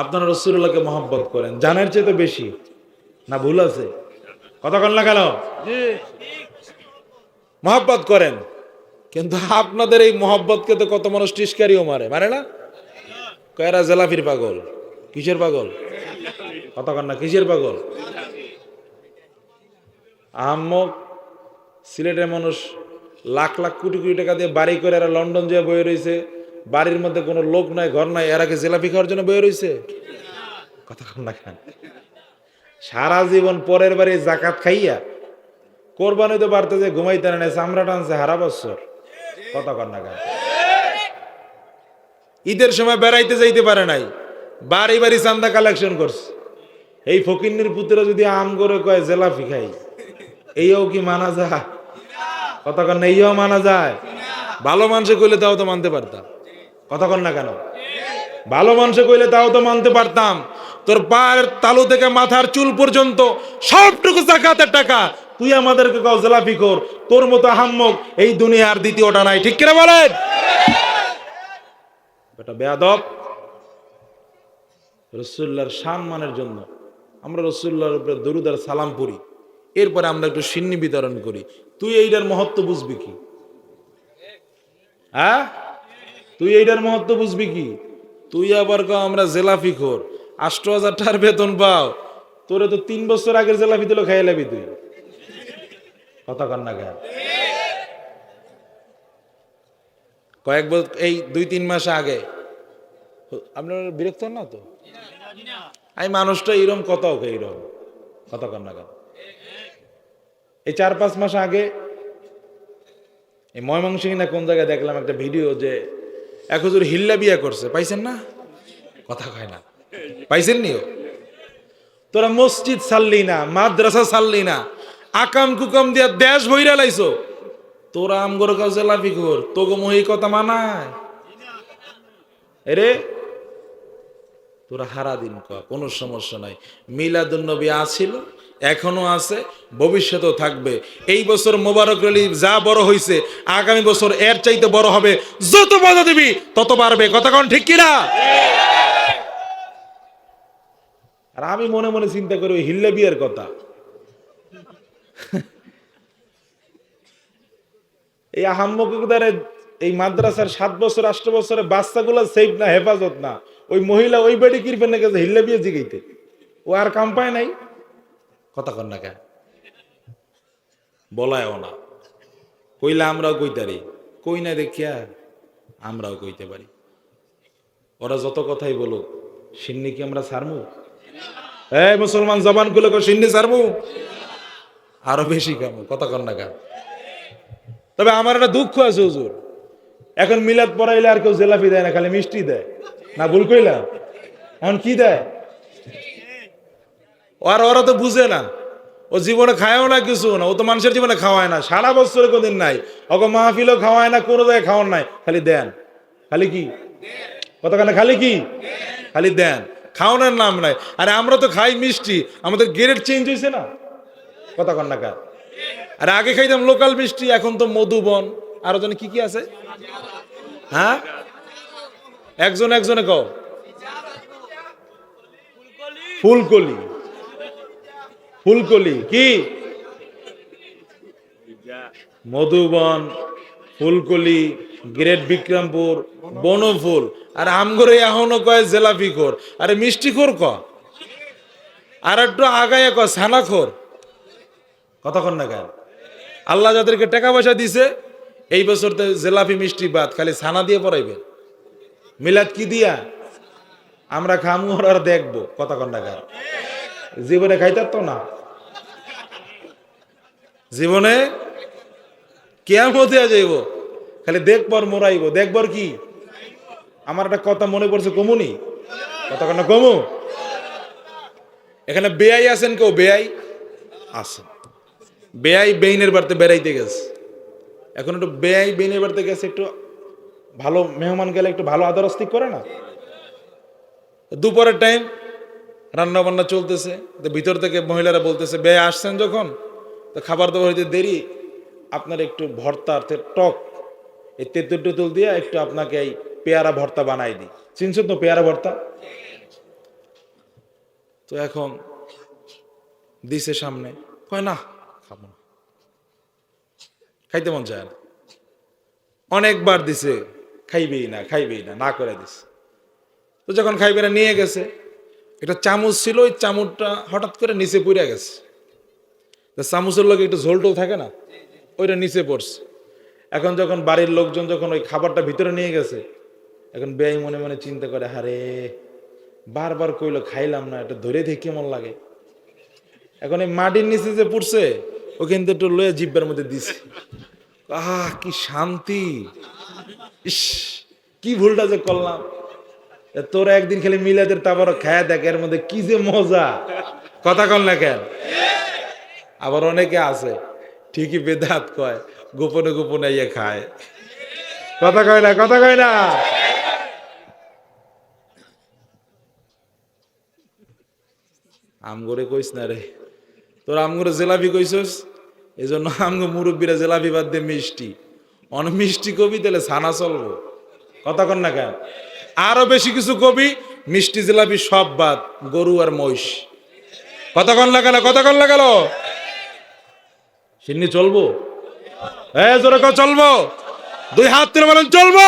আপনারা রসুল্লাহকে মহব্বত করেন। জানের চেয়ে তো বেশি। না ভুল আছে। না কেন? মহব্বত করেন। কিন্তু আপনাদের এই মহব্বতকে তো কত মানুষ টিস্কারিও মারে। মারে না? কয়রা জেলাফির পাগল। কিসের পাগল? কন না কিসের পাগল? আহম্মক সিলেটের মানুষ লাখ লাখ কোটি কোটি টাকা দিয়ে বাড়ি করে এরা লন্ডন যেয়ে বয়ে রয়েছে। বাড়ির মধ্যে কোনো লোক নাই, ঘর নাই, এরা কি জেলাপি খাওয়ার জন্য বয়ে রয়েছে কথা না কেন? সারা জীবন পরের বাড়ি জাকাত খাইয়া কোরবানি তো বাড়তে যে ঘুমাইতে না চামড়া টানছে হারা বছর। কথা কন না কেন? ঈদের সময় বেড়াইতে যাইতে পারে নাই, বাড়ি বাড়ি চান্দা কালেকশন করছে। এই ফকিন্নির পুত্র যদি আম করে কয়, জেলাপি খাই, এইও কি মানা যায়? কথা কন না, এইও মানা যায়? ভালো মানুষে কইলে তাও তো মানতে পারতাম। কথা না কেন? ভালো মানুষে কইলে তাও তো মানতে পারতাম। তোর পায়ের তালু থেকে মাথার চুল পর্যন্ত সবটুকু জাকাতের টাকা। তুই আমাদেরকে কাউ জেলাপি কর তোর মতো হাম্মক এই দুনিয়ার দ্বিতীয়টা নাই। ঠিক কিনা বলেন? এটা বেয়াদব। রসুল্লাহর সম্মানের জন্য আমরা রসুল্লাহর উপরে দরুদার সালাম পড়ি। এরপরে আমরা একটু সিন্নি বিতরণ করি। তুই এইটার মহত্ব বুঝবি কি? হ্যাঁ? তুই এইটার মহত্ব বুঝবি কি? তুই আবার কও আমরা জেলাফি খোর। আষ্ট হাজার টাকার বেতন পাও। তোরে তো তিন বছর আগের জেলাফি দিল, খাইয়ে লাবি তুই। কথা কন না কয়েক বছর এই দুই তিন মাস আগে। আপনার বিরক্ত না তো? আমি মানুষটা এরম কত ওকে এরম কত কন না কেন? এই চার পাঁচ মাস আগে, এই ময়মনসিং না কোন জায়গায় দেখলাম একটা ভিডিও যে এক হুজুর হিল্লা বিয়া করছে, পাইছেন না? কথা কয় না। পাইছেন নিও। তোরা মসজিদ ছাড়লি না, মাদ্রাসা ছাড়লি না, আকাম কুকাম দিয়া দেশ ভৈরা লাইছো। তোরা আমগর কাছে লাফি কর তোগো মহি কথা মানায়। এরে তোরা হারা দিন ক কোনো সমস্যা নাই। মিলাদুন নবী আছিল, এখনও আছে, ভবিষ্যতেও থাকবে। এই বছর মোবারক আলী যা বড় হইছে, আগামী বছর এর চাইতে বড় হবে, যত বাধা দিবি, তত পারবে কোন ঠিক কিনা? আর আমি মনে মনে চিন্তা করি, ওই হিল্লে বিয়ের কথা। এই আহাম্মকুদারে এই মাদ্রাসার সাত বছর, আষ্ট বছরের বাচ্চাগুলো সেফ না, হেফাজত না। ওই মহিলা ওই বাড়ি কিরবেন না গেছে, হিল্লে বিয়ে জিগাইতে। ও আর কাম পায় নাই। কথা কন না কেন? বলায়ও না। কইলে আমরাও কইতারি কই না দেখিয়া আমরাও কইতে পারি। ওরা যত কথাই বলুক, সিন্নি কি আমরা ছাড়মু এই মুসলমান জবানগুলো সিন্নি ছাড়মু আরও বেশি কামু কথা কন না কেন? তবে আমার একটা দুঃখ আছে হুজুর। এখন মিলাদ পড়াইলে আর কেউ জেলাপি দেয় না, খালি মিষ্টি দেয়। না, ভুল কইলাম এখন কি দেয়? আর ওরা তো বুঝে না। ও জীবনে খায়ও না কিছু না, ও তো মানুষের জীবনে খাওয়ায় না। সারা বছরে কোনদিন নাই। ওকে মাহফিলও খাওয়ায় না, কোনো জায়গায় খাওয়ান নাই। খালি দেন। খালি কি? কতখানে? খালি কি? খালি দেন। খাওয়ানোর নাম নাই। আরে আমরা তো খাই মিষ্টি। আমাদের গ্রেড চেঞ্জ হয়েছে না? কন না কার আর আগে খাইতাম লোকাল মিষ্টি, এখন তো মধুবন। আরও জানি কি কি আছে? হ্যাঁ? একজন একজনে কও। ফুলকলি। ফুলকলি, কি? মধুবন, ফুলকলি, গ্রেট বিক্রমপুর, বনফুল। আর আমগরে এখনও কয় জেলাপি খোর আরে মিষ্টি খোর ক? আর একটু আগায় ক ছানা খোর কতক্ষণ না কেন আল্লাহ যাদেরকে টাকা পয়সা দিছে, এই বছর তো জেলাপি মিষ্টি বাদ, খালি ছানা দিয়ে পড়াইবে। মিলাদ কি দিয়া? আমরা খামু আর দেখব কতক্ষণ না কেন? জীবনে খাইতার তো না। জীবনে কেয়ামতে যাইব। খালি দেখবর মোরাইব। দেখবর কি? আমার একটা কথা মনে পড়ছে কমুনি কতক্ষণ না, কমু? এখানে বেআই আছেন কেউ? বেআই আছে বেআই বেইনের বাড়িতে বেড়াইতে গেছে। এখন একটু বেআই বেইনের বাড়িতে গেছে, একটু ভালো মেহমান গেলে একটু ভালো আদর আস্তিক করে না? দুপুরের টাইম রান্না বান্না চলতেছে, তো ভিতর থেকে মহিলারা বলতেছে, বেয়ে আসছেন যখন? তো খাবার দাবার হইতে দেরি। আপনার একটু ভর্তা টক, এই তেঁতুল টেতুল দিয়ে একটু আপনাকে এই পেয়ারা ভর্তা বানাই দিই। চিনছেন তো পেয়ারা ভর্তা? তো এখন দিছে সামনে, কয়, না, খাব না। খাইতে মন চায় না। অনেকবার দিছে খাইবেই না খাইবেই না না করে দিস। তো যখন খাইবে না নিয়ে গেছে, একটা চামচ ছিল, ওই চামচটা হঠাৎ করে নিচে পড়ে গেছে। চামচের লোক একটু ঝোলটোল থাকে না? ওইটা নিচে পড়ছে। এখন যখন বাড়ির লোকজন যখন ওই খাবারটা ভিতরে নিয়ে গেছে, এখন ব্যয় মনে মনে চিন্তা করে, হারে, বারবার কইলো খাইলাম না, এটা ধরে দেখে কেমন লাগে? এখন এই মাটির নিচে যে পড়ছে, ওখান থেকে একটু লয়ে জিব্বার মধ্যে দিছে। আহ, কি শান্তি! ইস, কি ভুলটা যে করলাম। তোরা একদিন খালি মিলাদের তারপর খায় দেখ, এর মধ্যে কি যে মজা। কথা কল না কেন? আবার অনেকে আছে, ঠিকই বেদাত কয়, গোপনে গোপনে ইয়ে খায়। কথা কয় না, কথা কয় না। আমগরে কইস না রে, তোর আমগরে জেলাপি কইছস? এই জন্য আমগো মুরব্বীরা জেলাপি বাদ দিয়ে মিষ্টি। মিষ্টি কবি, তাহলে ছানা চলবো। কথা কন না কেন? আরও বেশি কিছু কবি, মিষ্টি জিলাপি সব বাদ, গরু আর মহিষ। কথা কন লাগাল কথা কন লাগাল সিন্নি চলবো? হ্যাঁ জোরে চলবো। দুই হাত তুলে বলেন, চলবো!